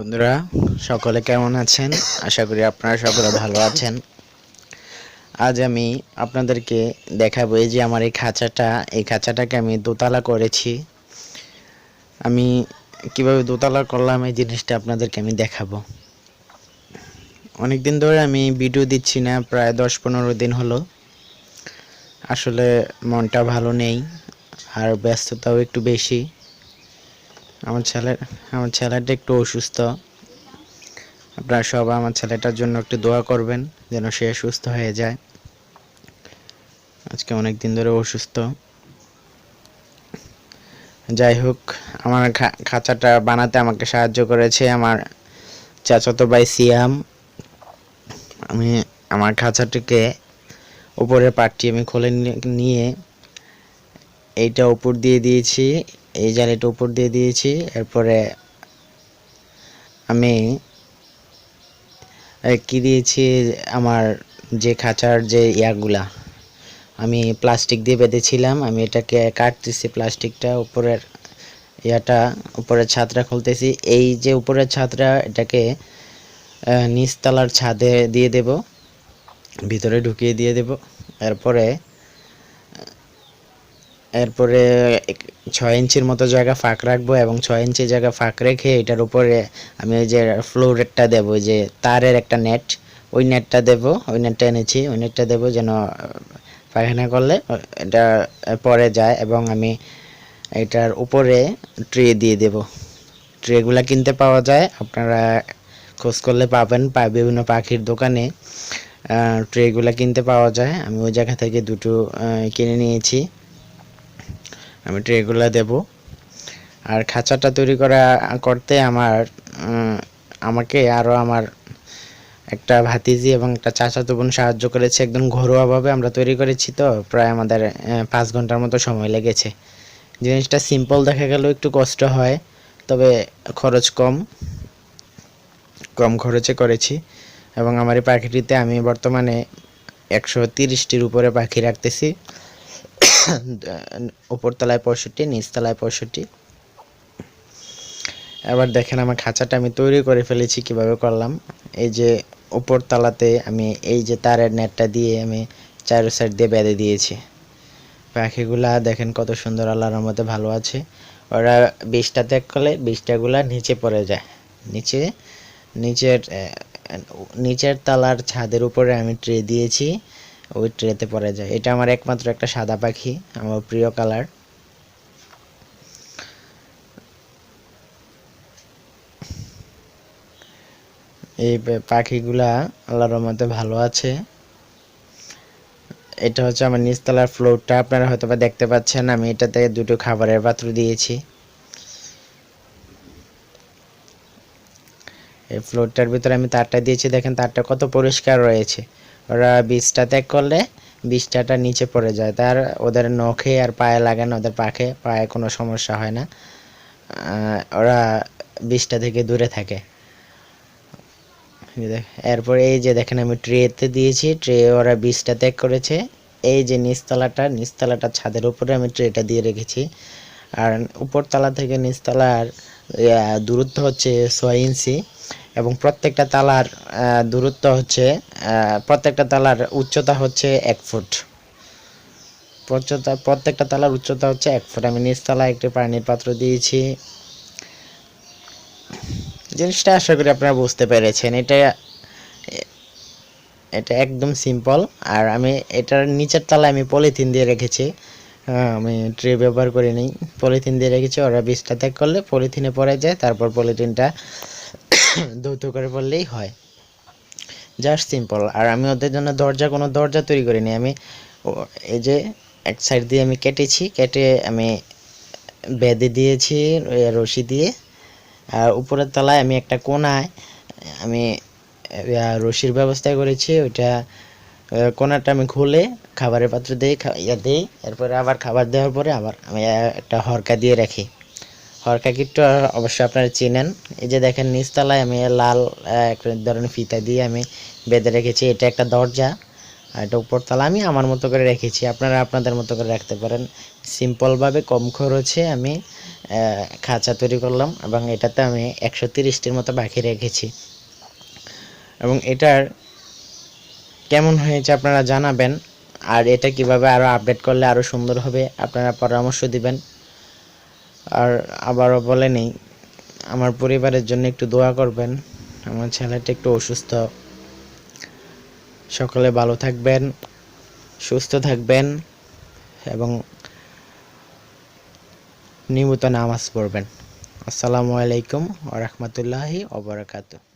বন্ধুরা, সকলে কেমন আছেন? আশা করি আপনারা সকলে ভালো আছেন। আজ আমি আপনাদেরকে দেখাবো এই যে আমার এই খাঁচাটা। এই খাঁচাটাকে আমি দোতলা করেছি। আমি কীভাবে দোতলা করলাম এই জিনিসটা আপনাদেরকে আমি দেখাবো। অনেক দিন ধরে আমি ভিডিও দিচ্ছি না, প্রায় দশ পনেরো দিন হলো। আসলে মনটা ভালো নেই, আর ব্যস্ততাও একটু বেশি। আমার ছেলে, আমার ছেলেটা একটু অসুস্থ। আপনারা সবাই আমার ছেলেটার জন্য একটু দোয়া করবেন, যেন সে সুস্থ হয়ে যায়। আজকে অনেক দিন ধরে অসুস্থ। যাই হোক, আমার খাঁচাটা বানাতে আমাকে সাহায্য করেছে আমার চাচাতো ভাই সিয়াম। আমি আমার খাঁচাটিকে উপরের পাটটি আমি খুলে নিয়ে এইটা উপর দিয়ে দিয়েছি। এই জালিটা উপর দিয়ে দিয়েছি, এরপরে আমি কি দিয়েছি, আমার যে খাঁচার যে ইয়াগুলা, আমি প্লাস্টিক দিয়ে বেঁধেছিলাম, আমি এটাকে কাটতেছি প্লাস্টিকটা, উপরের ইয়াটা, উপরের ছাদটা খুলতেছি, এই যে উপরের ছাদটা, এটাকে নিচতলার ছাদে দিয়ে দেব, ভিতরে ঢুকিয়ে দিয়ে দেব, এরপরে এরপরে ছয় ইঞ্চির মতো জায়গা ফাঁক রাখব এবং ছয় ইঞ্চি জায়গা ফাঁক রেখে এটার উপরে আমি ওই যে ফ্লোরেরটা দেবো যে তারের একটা নেট ওই নেটটা দেব, ওই নেটটা এনেছি, ওই নেটটা দেবো যেন পায়খানা করলে এটা পরে যায় এবং আমি এটার উপরে ট্রে দিয়ে দেব। ট্রেগুলা কিনতে পাওয়া যায়, আপনারা খোঁজ করলে পাবেন বিভিন্ন পাখির দোকানে ট্রেগুলা কিনতে পাওয়া যায়। আমি ওই জায়গা থেকে দুটো কিনে নিয়েছি। আমি ট্রেগুলো দেব। আর খাঁচাটা তৈরি করা, করতে আমার আমাকে আরও আমার একটা ভাতিজি এবং একটা চাচাতো বোন সাহায্য করেছে। একদম ঘরোয়াভাবে আমরা তৈরি করেছি তো, প্রায় আমাদের পাঁচ ঘণ্টার মতো সময় লেগেছে। জিনিসটা সিম্পল দেখা গেল একটু কষ্ট হয়, তবে খরচ কম কম খরচে করেছি। এবং আমার এই পাখিটিতে আমি বর্তমানে একশো তিরিশটির উপরে পাখি রাখতেছি। উপরতলায় পঁয়ষট্টি নিচতলায় পঁয়ষট্টি। এবার দেখেন আমার খাঁচাটা আমি তৈরি করে ফেলেছি, কীভাবে করলাম। এই যে উপর তলাতে আমি এই যে তারের নেটটা দিয়ে আমি চারো সাইড দিয়ে বেঁধে দিয়েছি। পাখিগুলা দেখেন কত সুন্দর আল্লাহর মধ্যে ভালো আছে। ওরা বিষটা ত্যাগ করলে বিষটাগুলা নিচে পড়ে যায়। নিচে, নিচের নিচের তলার ছাদের উপরে আমি ট্রে দিয়েছি। ওই ট্রেতে পড়ে যায়। এটা আমার একমাত্র একটা সাদা পাখি, আমার প্রিয় কালার। এই পাখিগুলা আল্লাহর রহমতে ভালো আছে। এটা হচ্ছে আমার নিচতলার ফ্লোরটা আপনারা হয়তো বা দেখতে পাচ্ছেন, আমি এটাতে দুটো খাবারের পাত্র দিয়েছি। এই ফ্লোরটার ভিতরে আমি তারটা দিয়েছি। দেখেন তারটা কত পরিষ্কার রয়েছে। ওরা বীজটা ত্যাগ করলে বীজটাটা নিচে পড়ে যায়। তার ওদের নখে আর পায়ে লাগে না, ওদের পাখে, পায়ে কোনো সমস্যা হয় না। ওরা বীজটা থেকে দূরে থাকে। এরপরে এই যে দেখেন আমি ট্রেতে দিয়েছি, ট্রে ওরা বীজটা ত্যাগ করেছে। এই যে নিচতলাটা নিচতলাটা ছাদের উপরে আমি ট্রেটা দিয়ে রেখেছি। আর উপরতলা থেকে নিচতলার দূরত্ব হচ্ছে ছয় ইঞ্চি। এবং প্রত্যেকটা তালার দূরত্ব হচ্ছে প্রত্যেকটা তালার উচ্চতা হচ্ছে এক ফুট। উচ্চতা প্রত্যেকটা তালার উচ্চতা হচ্ছে এক ফুট। আমি নিচতলায় একটি পানির পাত্র দিয়েছি। জিনিসটা আশা করি আপনারা বুঝতে পেরেছেন। এটা এটা একদম সিম্পল আর আমি এটার নিচের তলায় আমি পলিথিন দিয়ে রেখেছি। আমি ট্রে ব্যবহার করি নি পলিথিন দিয়ে রেখেছি। ওরা বীজটা ত্যাগ করলে পলিথিনে পড়ে যায়। তারপর পলিথিনটা ধৌত করে পড়লেই হয়। জাস্ট সিম্পল আর আমি ওদের জন্য দরজা, কোনো দরজা তৈরি করিনি। আমি এই যে এক সাইড দিয়ে আমি কেটেছি, কেটে আমি বেঁধে দিয়েছি রশি দিয়ে। আর উপরের তলায় আমি একটা কোনায় আমি রশির ব্যবস্থা করেছি। ওইটা কোনাটা আমি খুলে খাবারের পাত্র দিয়ে ইয়া দিই। এরপরে আবার খাবার দেওয়ার পরে আবার আমি একটা হরকা দিয়ে রাখি। হরকা কিটটা অবশ্যই আপনারা চেনেন। এই যে দেখেন, নিচতলায় আমি লাল এক ধরনের ফিতা দিয়ে আমি বেঁধে রেখেছি। এটা একটা দরজা আর এটা উপরতলা। আমি আমার মতো করে রেখেছি। আপনারা আপনাদের মতো করে রাখতে পারেন। সিম্পলভাবে কম খরচে আমি খাঁচা তৈরি করলাম এবং এটাতে আমি একশো তিরিশটির মতো বাকি রেখেছি। এবং এটার কেমন হয়েছে আপনারা জানাবেন। আর এটা কীভাবে আরও আপডেট করলে আরও সুন্দর হবে, আপনারা পরামর্শ দিবেন। আর আবারও বলে নেই, আমার পরিবারের জন্য একটু দোয়া করবেন, আমার ছেলেটা একটু অসুস্থ। সকলে ভালো থাকবেন, সুস্থ থাকবেন এবং নিয়মিত নামাজ পড়বেন। আসসালামু আলাইকুম ওয়া রাহমাতুল্লাহি ওয়া বারাকাতুহু।